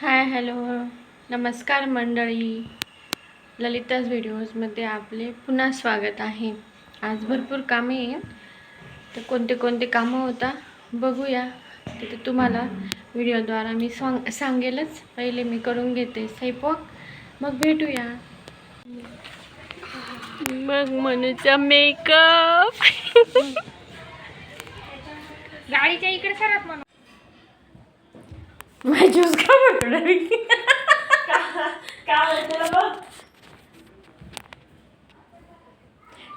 Hi hello. नमस्कार मंडळी. ललिताज व्हिडिओजमध्ये आपले पुन्हा स्वागत आहे. आज भरपूर कामे आहेत. तर कोणते कोणते कामं होता बघूया. तिथे तुम्हाला व्हिडिओद्वारा मी सांग सांगेलच. पहिले मी करून घेते स्वयंपाक. मग भेटूया. मग मनूचा मेकअप गाडीच्या इकडे सरत म्हणून. माझ्याच का पकडली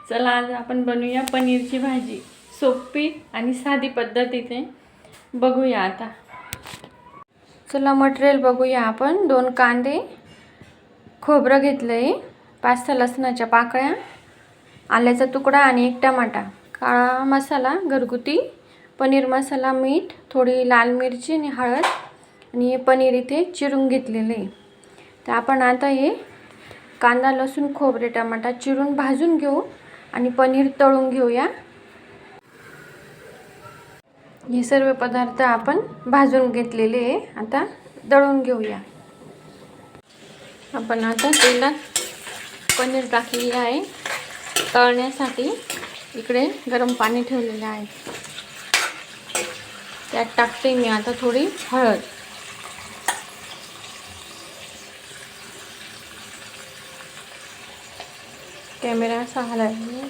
चला आज आपण बनवूया पनीरची भाजी. सोपी आणि साधी पद्धतीने. बघूया आता. चला मटेरियल बघूया आपण. दोन कांदे खोबरं घेतलं आहे पाच सहा लसणाच्या पाकळ्या आल्याचा तुकडा आणि एक टमाटा. काळा मसाला घरगुती. पनीर मसाला मीठ थोडी लाल मिरची आणि हळद. आणि हे पनीर इथे चिरून घेतलेलं आहे. तर आपण आता हे कांदा लसूण खोबरे टमाटा चिरून भाजून घेऊ आणि पनीर तळून घेऊया. हे सर्व पदार्थ आपण भाजून घेतलेले आहे. आता दळून घेऊया. आपण आता तेलात पनीर टाकलेलं आहे. तळण्यासाठी इकडे गरम पाणी ठेवलेलं आहे. त्यात टाकते मी आता थोडी हळद. कॅमेरा असा हलायला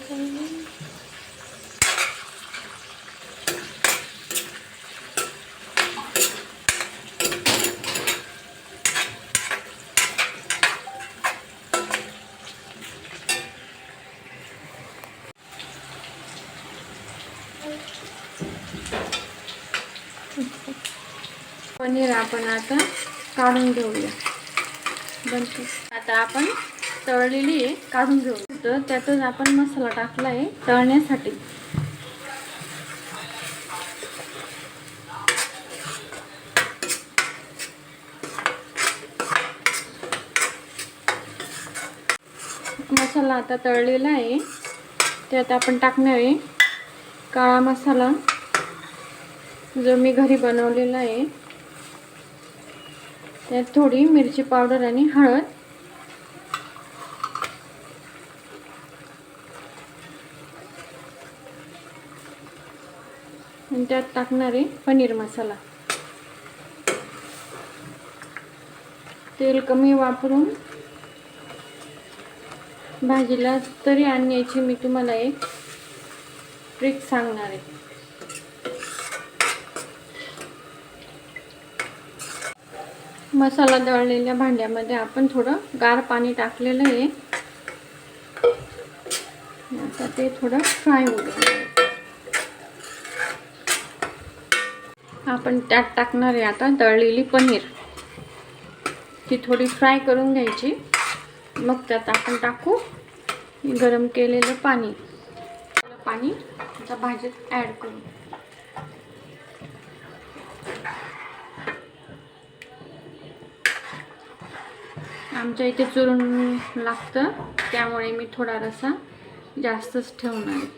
पनीर आपण आता काढून घेऊया. बनतो. आता आपण तळलेली आहे काढून घेऊ. तर त्यातच आपण मसाला टाकला आहे तळण्यासाठी. मसाला आता तळलेला आहे. त्यात आपण टाकणार आहे काळा मसाला जो मी घरी बनवलेला आहे. त्यात थोडी मिरची पावडर आणि हळद. आणि त्यात टाकणार आहे पनीर मसाला. तेल कमी वापरून भाजीला तरी आणण्याची मी तुम्हाला एक ट्रिक सांगणार आहे. मसाला दळलेल्या भांड्यामध्ये आपण थोडं गार पाणी टाकलेलं आहे. आता ते थोडं फ्राय होऊ आपण त्यात टाकणार आहे आता दळलेली पनीर. ती थोडी फ्राय करून घ्यायची. मग त्यात आपण टाकू गरम केलेलं पाणी. पाणी त्या भाजीत ॲड करू. आमच्या इथे चुरून लागतं त्यामुळे मी थोडा रसा जास्तच ठेवणार आहे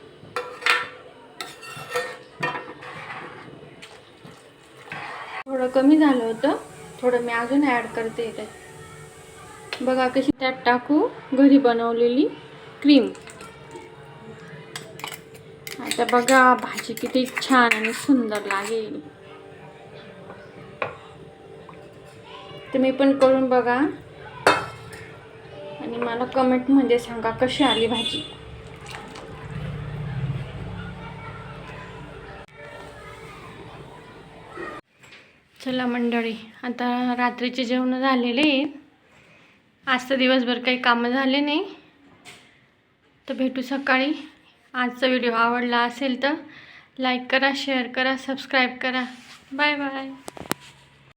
थोडं कमी झालं होतं. थोडं मी अजून ॲड करते त्यात बघा कशी त्यात टाकू. घरी बनवलेली क्रीम आता बघा भाजी किती छान आणि सुंदर लागेल. तुम्ही पण करून बघा. आणि मला कमेंटमध्ये सांगा कशी आली भाजी. चला मंडळी आता रात्रीचे जेवण झालेले आहेत आज तर दिवसभर काही कामं झाले नाही. तर भेटू सकाळी. आजचा व्हिडिओ आवडला असेल तर लाईक करा शेअर करा सबस्क्राईब करा. Bye bye.